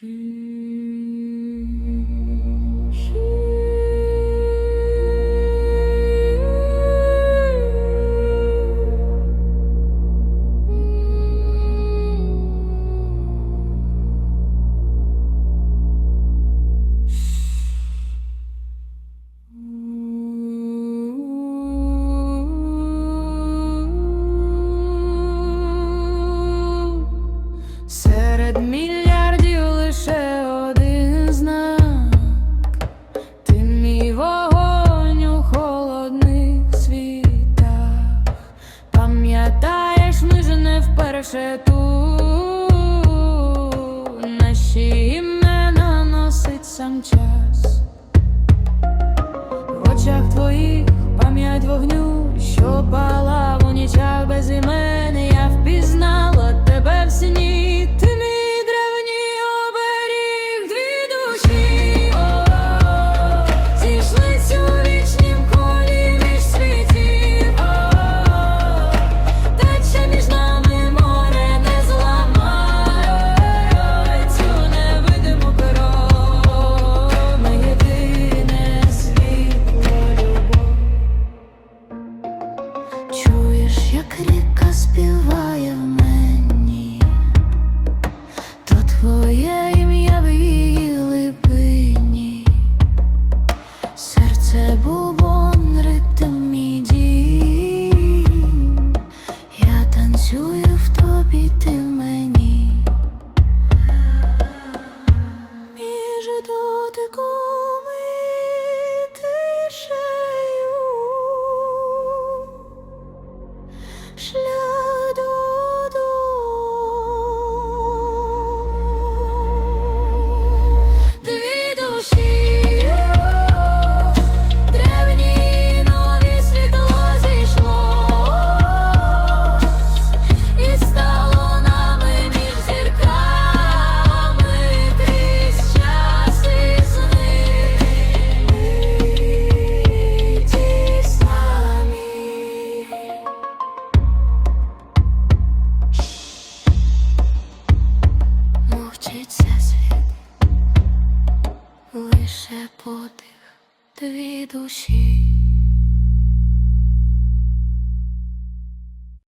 Hmm. решету, наші імена носить сам час. Я танцюю в тобі, ти в мені. шепотих дві душі.